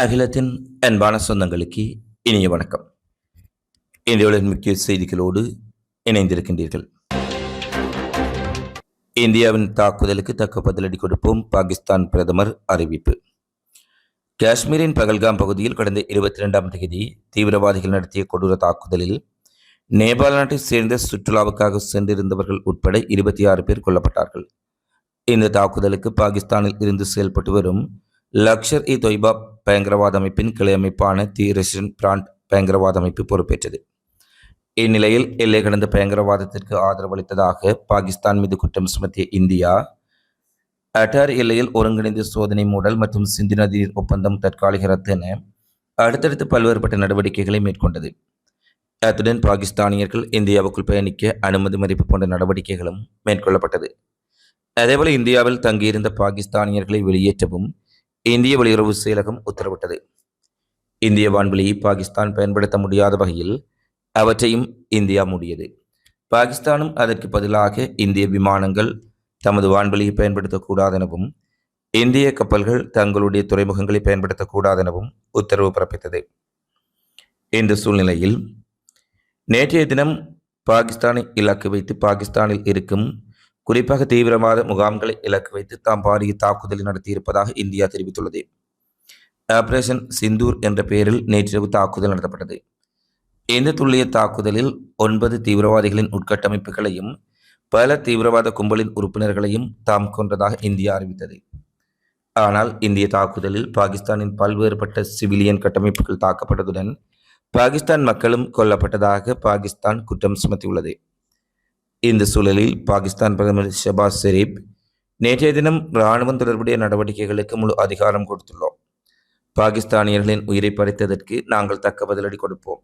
அகிலத்தின் அன்பான சொந்தங்களுக்கு இனிய வணக்கம். இந்தியாவின் முக்கிய செய்திகளோடு இணைந்திருக்கின்றீர்கள். இந்தியாவின் தாக்குதலுக்கு தக்க பதிலடி கொடுப்போம் பாகிஸ்தான் பிரதமர் அறிவிப்பு. காஷ்மீரின் பகல்காம் பகுதியில் கடந்த இருபத்தி ரெண்டாம் தேதி தீவிரவாதிகள் நடத்திய கொடூர தாக்குதலில் நேபாள நாட்டைச் சேர்ந்த சுற்றுலாவுக்காக சென்றிருந்தவர்கள் உட்பட இருபத்தி ஆறு பேர் கொல்லப்பட்டார்கள். இந்த தாக்குதலுக்கு பாகிஸ்தானில் இருந்து செயல்பட்டு வரும் லக்ஷர் இ தொய்பா பயங்கரவாத அமைப்பின் கிளை அமைப்பான தி ரெசிடென்ட் பிராண்ட் பயங்கரவாத அமைப்பு பொறுப்பேற்றது. இந்நிலையில் எல்லை கடந்த பயங்கரவாதத்திற்கு ஆதரவளித்ததாக பாகிஸ்தான் மீது குற்றம் சுமத்திய இந்தியா அட்டார் எல்லையில் ஒருங்கிணைந்த சோதனை மூடல் மற்றும் சிந்து நதிநீர் ஒப்பந்தம் தற்காலிக ரத்து என அடுத்தடுத்து பல்வேறுபட்ட நடவடிக்கைகளை மேற்கொண்டது. அத்துடன் பாகிஸ்தானியர்கள் இந்தியாவுக்குள் பயணிக்க அனுமதி மதிப்பு போன்ற நடவடிக்கைகளும் மேற்கொள்ளப்பட்டது. அதேபோல இந்தியாவில் தங்கியிருந்த பாகிஸ்தானியர்களை வெளியேற்றவும் இந்திய வெளியுறவு செயலகம் உத்தரவிட்டது. இந்திய வான்வெளியை பாகிஸ்தான் பயன்படுத்த முடியாத வகையில் அவற்றையும் இந்தியா மூடியது. பாகிஸ்தானும் அதற்கு பதிலாக இந்திய விமானங்கள் தமது வான்வெளியை பயன்படுத்தக்கூடாதெனவும் இந்திய கப்பல்கள் தங்களுடைய துறைமுகங்களை பயன்படுத்தக்கூடாதெனவும் உத்தரவு பிறப்பித்தது. இந்த சூழ்நிலையில் நேற்றைய தினம் பாகிஸ்தானை இலக்கு வைத்து பாகிஸ்தானில் இருக்கும் குறிப்பாக தீவிரவாத முகாம்களை இலக்கு வைத்து தாம் பாரிய தாக்குதலை நடத்தியிருப்பதாக இந்தியா தெரிவித்துள்ளது. ஆபரேஷன் சிந்தூர் என்ற பெயரில் நேற்றிரவு தாக்குதல் நடத்தப்பட்டது. இந்த துல்லிய தாக்குதலில் ஒன்பது தீவிரவாதிகளின் உட்கட்டமைப்புகளையும் பல தீவிரவாத கும்பலின் உறுப்பினர்களையும் தாம் கொன்றதாக இந்தியா அறிவித்தது. ஆனால் இந்திய தாக்குதலில் பாகிஸ்தானின் பல்வேறுபட்ட சிவிலியன் கட்டமைப்புகள் தாக்கப்பட்டதுடன் பாகிஸ்தான் மக்களும் கொல்லப்பட்டதாக பாகிஸ்தான் குற்றம் சுமத்தியுள்ளது. இந்த சூழலில் பாகிஸ்தான் பிரதமர் ஷபாஸ் ஷெரீப் நேற்றைய தினம் இராணுவம் தொடர்புடைய நடவடிக்கைகளுக்கு முழு அதிகாரம் கொடுத்துள்ளோம். பாகிஸ்தானியர்களின் உயிரை பறித்ததற்கு நாங்கள் தக்க பதிலடி கொடுப்போம்.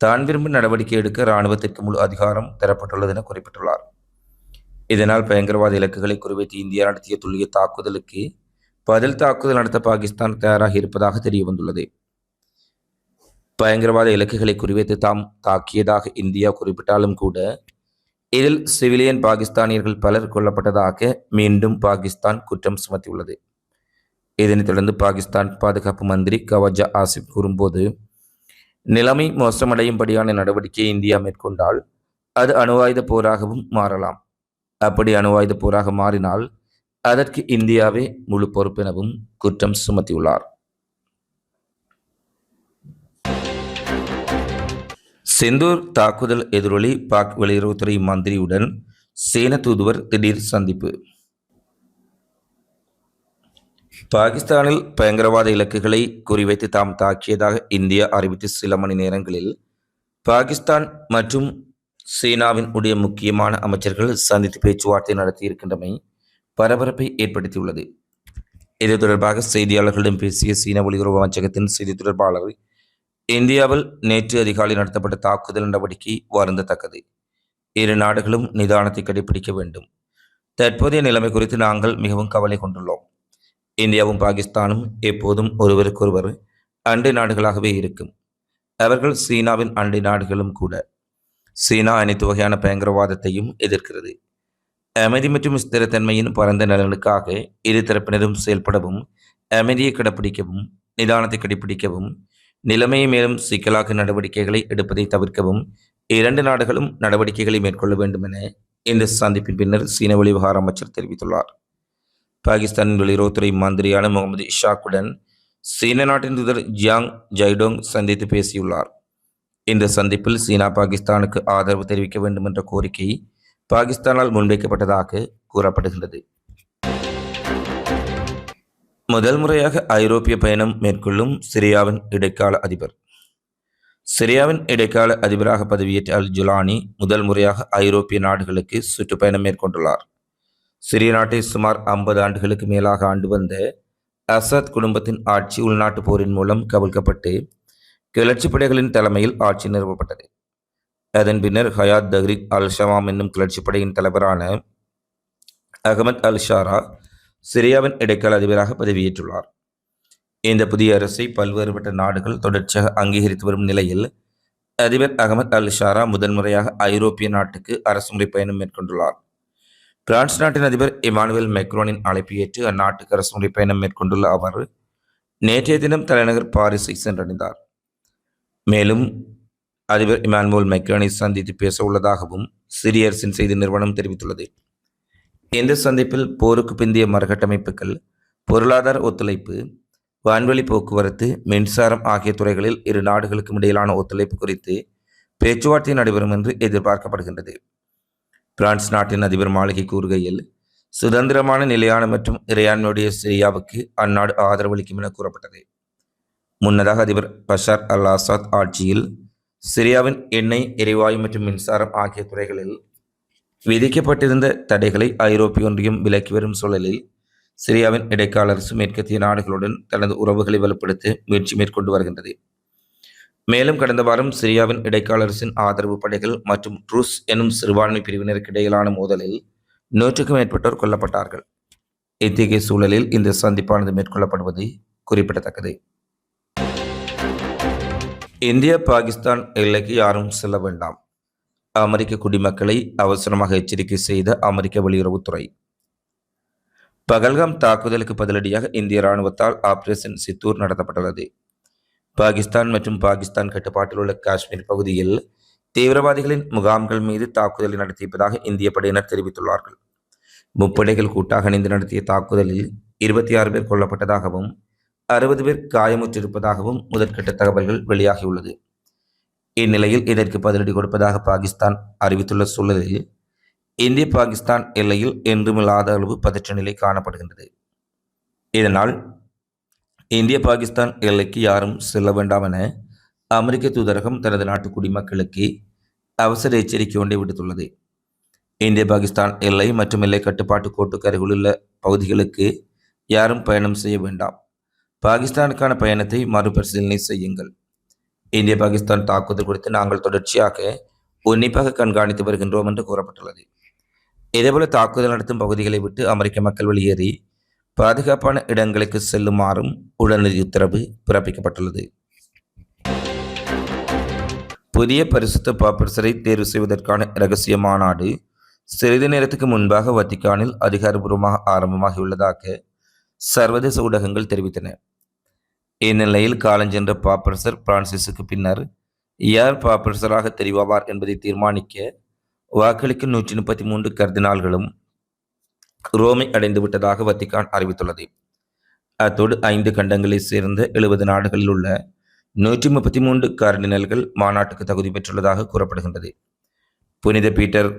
தான் விரும்பும் நடவடிக்கை எடுக்க இராணுவத்திற்கு முழு அதிகாரம் தரப்பட்டுள்ளது என குறிப்பிட்டுள்ளார். இதனால் பயங்கரவாத இலக்குகளை குறிவைத்து இந்தியா நடத்திய துல்லிய தாக்குதலுக்கு பதில் தாக்குதல் நடத்த பாகிஸ்தான் தயாராக இருப்பதாக தெரிய வந்துள்ளது பயங்கரவாத இலக்குகளை குறிவைத்து தாம் தாக்கியதாக இந்தியா குறிப்பிட்டாலும் கூட இதில் சிவிலியன் பாகிஸ்தானியர்கள் பலர் கொல்லப்பட்டதாக மீண்டும் பாகிஸ்தான் குற்றம் சுமத்தியுள்ளது. இதனைத் தொடர்ந்து பாகிஸ்தான் பாதுகாப்பு மந்திரி கவஜா ஆசிப் கூறும்போது நிலைமை மோசமடையும்படியான நடவடிக்கையை இந்தியா மேற்கொண்டால் அது அணுவாயுத போராகவும் மாறலாம். அப்படி அணுவாயுத போராக மாறினால் அதற்கு இந்தியாவே முழு பொறுப்பெனவும் குற்றம் சுமத்தியுள்ளார். செந்தூர் தாக்குதல் எதிரொலி பாக் வெளியுறவுத்துறை மந்திரியுடன் சீன தூதுவர் திடீர் சந்திப்பு. பாகிஸ்தானில் பயங்கரவாத இலக்குகளை குறிவைத்து தாம் தாக்கியதாக இந்தியா அறிவித்த சில மணி நேரங்களில் பாகிஸ்தான் மற்றும் சீனாவின் உடைய முக்கியமான அமைச்சர்கள் சந்தித்து பேச்சுவார்த்தை நடத்தியிருக்கின்றமை பரபரப்பை ஏற்படுத்தியுள்ளது. இது தொடர்பாக செய்தியாளர்களிடம் பேசிய சீன வெளியுறவு அமைச்சகத்தின் செய்தி தொடர்பாளர் இந்தியாவில் நேற்று அதிகாலை நடத்தப்பட்ட தாக்குதல் நடவடிக்கை வருந்தத்தக்கது. இரு நாடுகளும் நிதானத்தை கடைபிடிக்க வேண்டும். தற்போதைய நிலைமை குறித்து நாங்கள் மிகவும் கவலை கொண்டுள்ளோம். இந்தியாவும் பாகிஸ்தானும் எப்போதும் ஒருவருக்கொருவர் அண்டை நாடுகளாகவே இருக்கும். அவர்கள் சீனாவின் அண்டை நாடுகளும் கூட. சீனா அனைத்து வகையான பயங்கரவாதத்தையும் எதிர்க்கிறது. அமைதி மற்றும் ஸ்திரத்தன்மையின் பரந்த நலனுக்காக இரு தரப்பினரும் செயல்படவும் அமைதியை கடைப்பிடிக்கவும் நிதானத்தை கடைப்பிடிக்கவும் நிலைமையை மேலும் சிக்கலாக நடவடிக்கைகளை எடுப்பதை தவிர்க்கவும் இரண்டு நாடுகளும் நடவடிக்கைகளை மேற்கொள்ள வேண்டும் என இந்த சந்திப்பின் பின்னர் சீன வெளிவிவகார அமைச்சர் தெரிவித்துள்ளார். பாகிஸ்தானின் வெளியுறவுத்துறை மந்திரியான முகமது இஷாக்குடன் சீன நாட்டின் தூதர் ஜியாங் ஜைடோங் சந்தித்து பேசியுள்ளார். இந்த சந்திப்பில் சீனா பாகிஸ்தானுக்கு ஆதரவு தெரிவிக்க வேண்டும் என்ற கோரிக்கை பாகிஸ்தானால் முன்வைக்கப்பட்டதாக கூறப்படுகின்றது. முதல் முறையாக ஐரோப்பிய பயணம் மேற்கொள்ளும் சிரியாவின் இடைக்கால அதிபர். சிரியாவின் இடைக்கால அதிபராக பதவியேற்ற அல் ஜுலானி முதல் முறையாக ஐரோப்பிய நாடுகளுக்கு சுற்றுப்பயணம் மேற்கொண்டுள்ளார். சிரிய நாட்டை சுமார் ஐம்பது ஆண்டுகளுக்கு மேலாக ஆண்டு வந்த அசத் குடும்பத்தின் ஆட்சி உள்நாட்டு போரின் மூலம் கவிழ்க்கப்பட்டு கிளர்ச்சி படைகளின் தலைமையில் ஆட்சி நிறுவப்பட்டது. அதன் பின்னர் ஹயாத் தஹ்ரிக் அல் ஷமாம் என்னும் கிளர்ச்சி படையின் தலைவரான அகமத் அல் ஷாரா சிரியாவின் இடைக்கால அதிபராக பதவியேற்றுள்ளார். இந்த புதிய அரசை பல்வேறுபட்ட நாடுகள் தொடர்ச்சியாக அங்கீகரித்து வரும் நிலையில் அதிபர் அகமது அல் ஷாரா முதன்முறையாக ஐரோப்பிய நாட்டுக்கு அரசுமுறை பயணம் மேற்கொண்டுள்ளார். பிரான்ஸ் நாட்டின் அதிபர் இமானுவேல் மெக்ரோனின் அழைப்பு ஏற்று அந்நாட்டுக்கு அரசுமுறை பயணம் மேற்கொண்டுள்ள அவர் நேற்றைய தினம் தலைநகர் பாரிஸை சென்றடைந்தார். மேலும் அதிபர் இமானுவேல் மெக்ரோனை சந்தித்து பேச உள்ளதாகவும் சிரியரசின் செய்தி நிறுவனம் தெரிவித்துள்ளது. இந்த சந்திப்பில் போருக்கு பிந்திய மறுகட்டமைப்புகள் பொருளாதார ஒத்துழைப்பு வான்வெளி போக்குவரத்து மின்சாரம் ஆகிய துறைகளில் இரு நாடுகளுக்கும் இடையிலான ஒத்துழைப்பு குறித்து பேச்சுவார்த்தை நடைபெறும் என்று எதிர்பார்க்கப்படுகின்றது. பிரான்ஸ் நாட்டின் அதிபர் மாளிகை கூறுகையில் சுதந்திரமான நிலையான மற்றும் இறையாண்மையுடைய சிரியாவுக்கு அந்நாடு ஆதரவளிக்கும் என கூறப்பட்டது. முன்னதாக அதிபர் பஷார் அல் ஆசாத் ஆட்சியில் சிரியாவின் எண்ணெய் எரிவாயு மற்றும் மின்சாரம் ஆகிய துறைகளில் விதிக்கப்பட்டிருந்த தடைகளை ஐரோப்பிய ஒன்றியம் விலக்கி வரும் சூழலில் சிரியாவின் இடைக்கால அரசு மேற்கத்திய நாடுகளுடன் தனது உறவுகளை வலுப்படுத்த முயற்சி மேற்கொண்டு வருகின்றது. மேலும் கடந்த வாரம் சிரியாவின் இடைக்கால அரசின் ஆதரவு படைகள் மற்றும் ட்ரூஸ் எனும் சிறுபான்மை பிரிவினருக்கு இடையிலான மோதலில் நூற்றுக்கும் மேற்பட்டோர் கொல்லப்பட்டார்கள். இத்தகைய சூழலில் இந்த சந்திப்பானது மேற்கொள்ளப்படுவது குறிப்பிடத்தக்கது. இந்தியா பாகிஸ்தான் எல்லைக்கு யாரும் செல்ல வேண்டாம். அமெரிக்க குடிமக்களை அவசரமாக எச்சரிக்கை செய்த அமெரிக்க வெளியுறவுத்துறை. பகல்காம் தாக்குதலுக்கு பதிலடியாக இந்திய ராணுவத்தால் ஆபரேஷன் சித்தூர் நடத்தப்பட்டுள்ளது. பாகிஸ்தான் மற்றும் பாகிஸ்தான் கட்டுப்பாட்டில் உள்ள காஷ்மீர் பகுதியில் தீவிரவாதிகளின் முகாம்கள் மீது தாக்குதலை நடத்தியதாக இந்திய படையினர் தெரிவித்துள்ளார்கள். முப்படைகள் கூட்டாக இணைந்து நடத்திய தாக்குதலில் இருபத்தி ஆறு பேர் கொல்லப்பட்டதாகவும் அறுபது பேர் காயமுற்றிருப்பதாகவும் முதற்கட்ட தகவல்கள் வெளியாகியுள்ளது. இந்நிலையில் இதற்கு பதிலடி கொடுப்பதாக பாகிஸ்தான் அறிவித்துள்ள சூழலில் இந்திய பாகிஸ்தான் எல்லையில் என்றுமில்லாத அளவு பதற்ற நிலை காணப்படுகின்றது. இதனால் இந்திய பாகிஸ்தான் எல்லைக்கு யாரும் செல்ல வேண்டாம் என அமெரிக்க தூதரகம் தனது நாட்டு குடிமக்களுக்கு அவசர எச்சரிக்கை ஒன்றை விடுத்துள்ளது. இந்திய பாகிஸ்தான் எல்லை மற்றும் எல்லை கட்டுப்பாட்டு கோட்டுக்கு அருகிலுள்ள பகுதிகளுக்கு யாரும் பயணம் செய்ய வேண்டாம். பாகிஸ்தானுக்கான பயணத்தை மறுபரிசீலனை செய்யுங்கள். இந்திய பாகிஸ்தான் தாக்குதல் குறித்து நாங்கள் தொடர்ச்சியாக உன்னிப்பாக கண்காணித்து வருகின்றோம் என்று கூறப்பட்டுள்ளது. இதேபோல தாக்குதல் நடத்தும் பகுதிகளை விட்டு அமெரிக்க மக்கள் வெளியேறி பாதுகாப்பான இடங்களுக்கு செல்லுமாறும் உடனடி உத்தரவு பிறப்பிக்கப்பட்டுள்ளது. புதிய பரிசுத்த பாப்பரசரை தேர்வு செய்வதற்கான இரகசிய மாநாடு சிறிது நேரத்துக்கு முன்பாக வத்திக்கானில் அதிகாரபூர்வமாக ஆரம்பமாகியுள்ளதாக சர்வதேச ஊடகங்கள் தெரிவித்தன. இந்நிலையில் காலஞ்சென்ற பாப்பரசர் பிரான்சிஸுக்கு பின்னர் யார் பாப்பரசராக தெரிவாவார் என்பதை தீர்மானிக்க வாக்களிக்கும் நூற்றி முப்பத்தி மூன்று கர்தினால்களும் ரோமை அடைந்து விட்டதாக வத்திக்கான் அறிவித்துள்ளது. அத்தோடு ஐந்து கண்டங்களைச் சேர்ந்த எழுபது நாடுகளில் உள்ள நூற்றி முப்பத்தி மூன்று கார்டினல்கள் மாநாட்டுக்கு தகுதி பெற்றுள்ளதாக கூறப்படுகின்றது. புனித பீட்டர்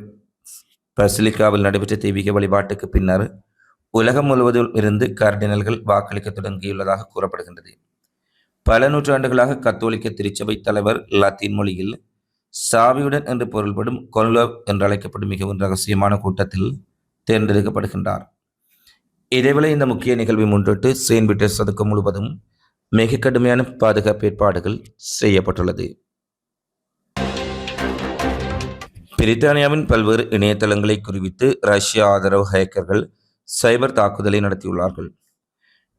பசிலிக்காவில் நடைபெற்ற தெய்வீக வழிபாட்டுக்கு பின்னர் உலகம் முழுவதும் இருந்து கார்டினல்கள் வாக்களிக்க தொடங்கியுள்ளதாக கூறப்படுகின்றது. பல நூற்றாண்டுகளாக கத்தோலிக்க திருச்சபை தலைவர் லத்தீன் மொழியில் சாவியுடன் என்று பொருள்படும் கொன்லோவ் என்று அழைக்கப்படும் மிகவும் ரகசியமான கூட்டத்தில் தேர்ந்தெடுக்கப்படுகின்றார். இதேவேளை இந்த முக்கிய நிகழ்வை முன்னிட்டு செயின்ட் பீட்டர்ஸ் சதுக்கம் முழுவதும் மிக கடுமையான பாதுகாப்பு ஏற்பாடுகள் செய்யப்பட்டுள்ளது. பிரித்தானியாவின் பல்வேறு இணையதளங்களை குறிவித்து ரஷ்ய ஆதரவு ஹேக்கர்கள் சைபர் தாக்குதலை நடத்தியுள்ளார்கள்.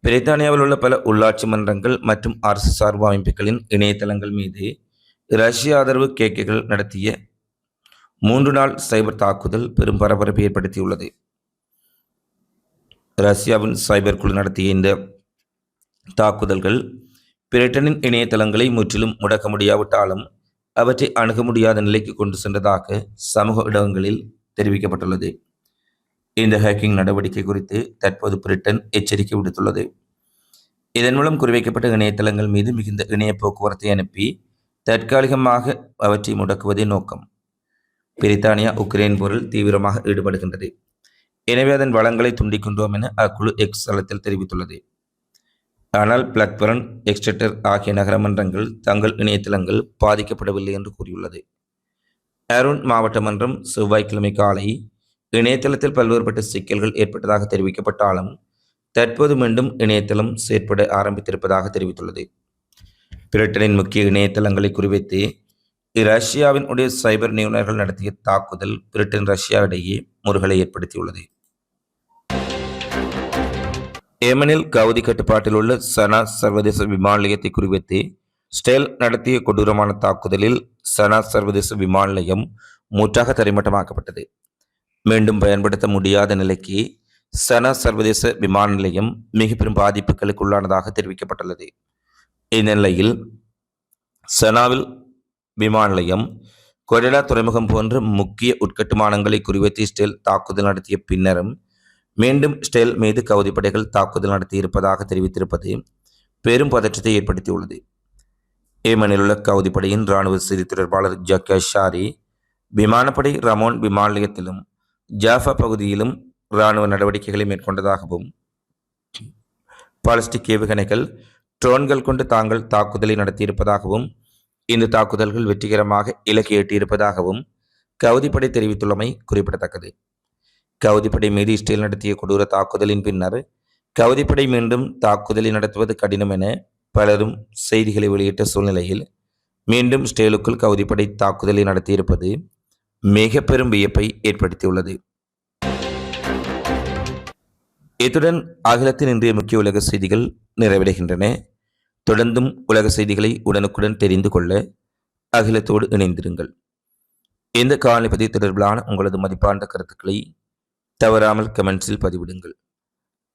பிரித்தானியாவில் உள்ள பல உள்ளாட்சி மன்றங்கள் மற்றும் அரசு சார்பு அமைப்புகளின் இணையதளங்கள் மீது ரஷ்ய ஆதரவு கேக்குகள் நடத்திய மூன்று நாள் சைபர் தாக்குதல் பெரும் பரபரப்பை ஏற்படுத்தியுள்ளது. ரஷ்யாவின் சைபர் குழு நடத்திய இந்த தாக்குதல்கள் பிரிட்டனின் இணையதளங்களை முற்றிலும் முடக்க முடியாவிட்டாலும் அவற்றை அணுக முடியாத நிலைக்கு கொண்டு சென்றதாக சமூக இடங்களில் தெரிவிக்கப்பட்டுள்ளது. இந்த ஹேக்கிங் நடவடிக்கை குறித்து தற்போது பிரிட்டன் எச்சரிக்கை விடுத்துள்ளது. இதன் மூலம் குறிவைக்கப்பட்ட இணையதளங்கள் மீது மிகுந்த இணைய போக்குவரத்தை அனுப்பி தற்காலிகமாக அவற்றை முடக்குவதே நோக்கம். பிரித்தானியா உக்ரைன் போரில் தீவிரமாக ஈடுபடுகின்றது. எனவே அதன் வளங்களை துண்டிக்கின்றோம் என அக்குழு எக்ஸ் தளத்தில் தெரிவித்துள்ளது. ஆனால் பிளாக்பரன் எக்ஸ்டெட்டர் ஆகிய நகரமன்றங்கள் தங்கள் இணையதளங்கள் பாதிக்கப்படவில்லை என்று கூறியுள்ளது. அருண் மாவட்ட மன்றம் செவ்வாய்க்கிழமை காலை இணையதளத்தில் பல்வேறுபட்ட சிக்கல்கள் ஏற்பட்டதாக தெரிவிக்கப்பட்டாலும் தற்போது மீண்டும் இணையதளம் செயற்பட ஆரம்பித்திருப்பதாக தெரிவித்துள்ளது. பிரிட்டனின் முக்கிய இணையதளங்களை குறிவைத்து ரஷ்யாவின் உடைய சைபர் நிபுணர்கள் நடத்திய தாக்குதல் பிரிட்டன் ரஷ்யா இடையே முருகலை ஏற்படுத்தியுள்ளது. ஏமனில் கவுதி கட்டுப்பாட்டில் உள்ள சனா சர்வதேச விமான நிலையத்தை குறிவைத்து ஸ்டெல் நடத்திய கொடூரமான தாக்குதலில் சனா சர்வதேச விமான நிலையம் முற்றாக தரைமட்டமாக்கப்பட்டது. மீண்டும் பயன்படுத்த முடியாத நிலைக்கு சனா சர்வதேச விமான நிலையம் மிக பெரும் பாதிப்புகளுக்கு உள்ளானதாக தெரிவிக்கப்பட்டுள்ளது. இந்நிலையில் சனாவில் விமான நிலையம் கொரிடா துறைமுகம் போன்ற முக்கிய உட்கட்டுமானங்களை குறிவைத்து ஸ்டெல் தாக்குதல் நடத்திய பின்னரும் மீண்டும் ஸ்டெல் மீது கவுதிப்படைகள் தாக்குதல் நடத்தியிருப்பதாக தெரிவித்திருப்பது பெரும் பதற்றத்தை ஏற்படுத்தியுள்ளது. ஏமனில் உள்ள கவுதிப்படையின் இராணுவ செய்தி தொடர்பாளர் ஜக்கே ஷாரி விமானப்படை ரமோன் விமான நிலையத்திலும் ஜாஃபா பகுதியிலும் இராணுவ நடவடிக்கைகளை மேற்கொண்டதாகவும் பாலிஸ்டிக் ஏவுகணைகள் ட்ரோன்கள் கொண்டு தாங்கள் தாக்குதலை நடத்தியிருப்பதாகவும் இந்த தாக்குதல்கள் வெற்றிகரமாக இலக்கு எட்டியிருப்பதாகவும் கவுதிப்படை தெரிவித்துள்ளமை குறிப்பிடத்தக்கது. கவுதிப்படை மீது இஸ்ரேல் நடத்திய கொடூர தாக்குதலின் பின்னர் கவுதிப்படை மீண்டும் தாக்குதலை நடத்துவது கடினம் என பலரும் செய்திகளை வெளியிட்ட சூழ்நிலையில் மீண்டும் ஸ்டேலுக்குள் கவுதிப்படை தாக்குதலை நடத்தியிருப்பது மிக பெரும் வியப்பை ஏற்படுத்தியுள்ளது. இத்துடன் அகிலத்தின் இன்றைய முக்கிய உலக செய்திகள் நிறைவடைகின்றன. தொடர்ந்தும் உலக செய்திகளை உடனுக்குடன் தெரிந்து கொள்ள அகிலத்தோடு இணைந்திருங்கள். இந்த காணொலி தொடர்பிலான உங்களது மதிப்பார்ந்த கருத்துக்களை தவறாமல் கமெண்ட்ஸில் பதிவிடுங்கள்.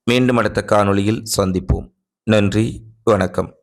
மீண்டும் அடுத்த காணொளியில் சந்திப்போம். நன்றி வணக்கம்.